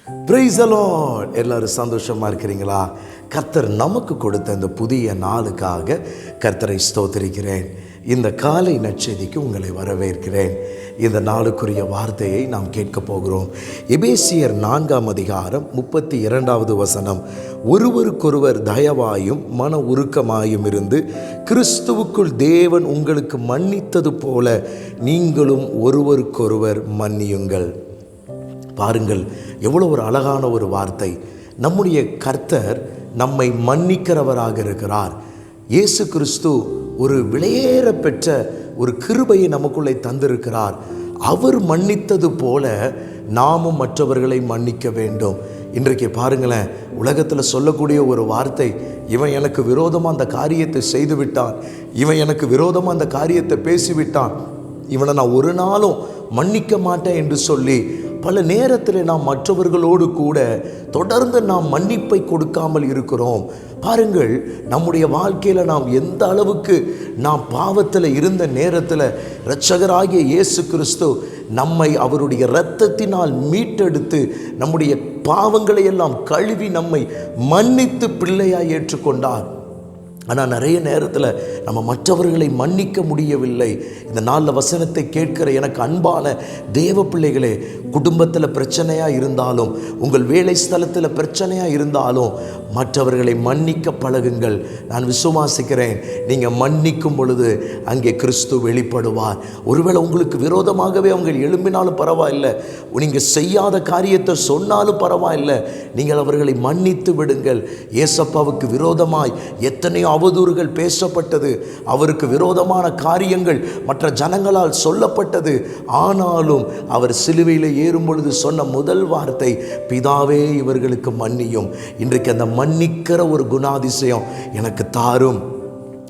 Praise the எல்லாரும் சந்தோஷமா இருக்கிறீங்களா? கர்த்தர் நமக்கு கொடுத்த இந்த புதிய நாளுக்காக கர்த்தரை ஸ்தோத்திரிக்கிறேன். இந்த காலை நற்செய்திக்கு உங்களை வரவேற்கிறேன். இந்த நாளுக்குரிய வார்த்தையை நாம் கேட்கப் போகிறோம். எபேசியர் நான்காம் அதிகாரம் முப்பத்தி இரண்டாவது வசனம். ஒருவருக்கொருவர் தயவாயும் மன உருக்கமாயும் இருந்து கிறிஸ்துவுக்குள் தேவன் உங்களுக்கு மன்னித்தது போல நீங்களும் ஒருவருக்கொருவர் மன்னியுங்கள். பாருங்கள் எவ்வளோ ஒரு அழகான ஒரு வார்த்தை. நம்முடைய கர்த்தர் நம்மை மன்னிக்கிறவராக இருக்கிறார். இயேசு கிறிஸ்து ஒரு விலையேற பெற்ற ஒரு கிருபையை நமக்குள்ளே தந்திருக்கிறார். அவர் மன்னித்தது போல நாமும் மற்றவர்களை மன்னிக்க வேண்டும். இன்றைக்கு பாருங்களேன் உலகத்தில் சொல்லக்கூடிய ஒரு வார்த்தை இவன் எனக்கு விரோதமாக அந்த காரியத்தை செய்து விட்டான் இவன் எனக்கு விரோதமாக அந்த காரியத்தை பேசிவிட்டான் இவனை நான் ஒரு நாளும் மன்னிக்க மாட்டேன் என்று சொல்லி பல நேரத்தில் நாம் மற்றவர்களோடு கூட தொடர்ந்து நாம் மன்னிப்பை கொடுக்காமல் இருக்கிறோம். பாருங்கள் நம்முடைய வாழ்க்கையில் நாம் எந்த அளவுக்கு நாம் பாவத்தில் இருந்த நேரத்தில் இரட்சகராகிய இயேசு கிறிஸ்து நம்மை அவருடைய இரத்தத்தினால் மீட்டெடுத்து நம்முடைய பாவங்களை எல்லாம் கழுவி நம்மை மன்னித்து பிள்ளையாய் ஏற்றுக்கொண்டார். ஆனால் நிறைய நேரத்தில் நம்ம மற்றவர்களை மன்னிக்க முடியவில்லை. இந்த நாளில் வசனத்தை கேட்கிற எனக்கு அன்பான தேவ பிள்ளைகளே குடும்பத்தில் பிரச்சனையாக இருந்தாலும் உங்கள் வேலை ஸ்தலத்தில் பிரச்சனையாக இருந்தாலும் மற்றவர்களை மன்னிக்க பழகுங்கள். நான் விசுவாசிக்கிறேன் நீங்கள் மன்னிக்கும் பொழுது அங்கே கிறிஸ்து வெளிப்படுவார். ஒருவேளை உங்களுக்கு விரோதமாகவே அவங்க எழும்பினாலும் பரவாயில்லை. நீங்கள் செய்யாத காரியத்தை சொன்னாலும் பரவாயில்லை. நீங்கள் அவர்களை மன்னித்து விடுங்கள். ஏசப்பாவுக்கு விரோதமாய் எத்தனையோ அவதூறுகள் பேசப்பட்டது. அவருக்கு விரோதமான காரியங்கள் மற்ற ஜனங்களால் சொல்லப்பட்டது. ஆனாலும் அவர் சிலுவையில் ஏறும் பொழுது சொன்ன முதல் வார்த்தை பிதாவே இவர்களுக்கு மன்னியும். இன்றைக்கு அந்த மன்னிக்கிற ஒரு குணாதிசயம் எனக்கு தாரும்.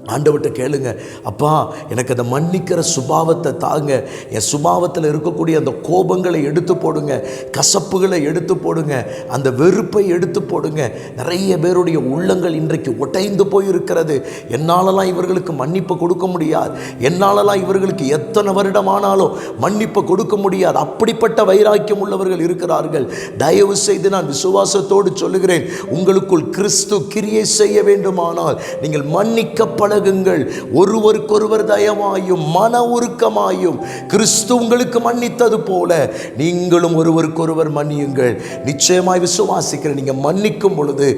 ஆண்டவர்கிட்ட கேளுங்க. அப்பா எனக்கு அந்த மன்னிக்கிற சுபாவத்தை தாங்க. என் சுபாவத்தில் இருக்கக்கூடிய அந்த கோபங்களை எடுத்து போடுங்க. கசப்புகளை எடுத்து போடுங்க. அந்த வெறுப்பை எடுத்து போடுங்க. நிறைய பேருடைய உள்ளங்கள் இன்றைக்கு ஒட்டைந்து போயிருக்கிறது. என்னாலலாம் இவர்களுக்கு மன்னிப்பு கொடுக்க முடியாது. என்னாலலாம் இவர்களுக்கு எத்தனை வருடமானாலும் மன்னிப்பு கொடுக்க முடியாது. அப்படிப்பட்ட வைராக்கியம் உள்ளவர்கள் இருக்கிறார்கள். தயவு செய்து நான் விசுவாசத்தோடு சொல்லுகிறேன். உங்களுக்குள் கிறிஸ்து கிரியை செய்ய வேண்டுமானால் நீங்கள் மன்னிக்கப்பட பழகுங்கள் ஒருவருக்கொருவர் தயமாயும் மன உருக்கமாயும் கிறிஸ்து உங்களுக்கு மன்னித்தது போல நீங்களும் ஒருவருக்கொருவர் மன்னியுங்கள். நிச்சயமாய் விசுவாசிக்கிறேன் நீங்கள் மன்னிக்கும் பொழுது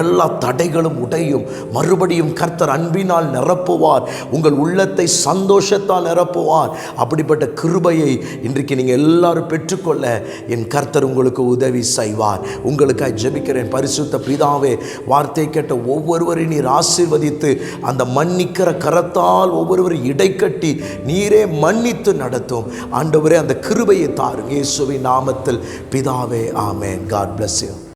எல்லா தடைகளும் உடையும். மறுபடியும் கர்த்தர் அன்பினால் நிரப்புவார். உங்கள் உள்ளத்தை சந்தோஷத்தால் நிரப்புவார். அப்படிப்பட்ட கிருபையை இன்றைக்கு நீங்கள் எல்லாரும் பெற்றுக்கொள்ள என் கர்த்தர் உங்களுக்கு உதவி செய்வார். உங்களுக்காக ஜெபிக்கிறேன். பரிசுத்த பிதாவே வார்த்தை கேட்ட ஒவ்வொருவரையும் நீர் ஆசீர்வதித்து அந்த மன்னிக்கிற கரத்தால் ஒவ்வொருவர் இடைக்கட்டி நீரே மன்னித்து நடத்தும். ஆண்டவரே அந்த கிருபையை தாரும். இயேசுவின் நாமத்தில் பிதாவே ஆமேன். God bless you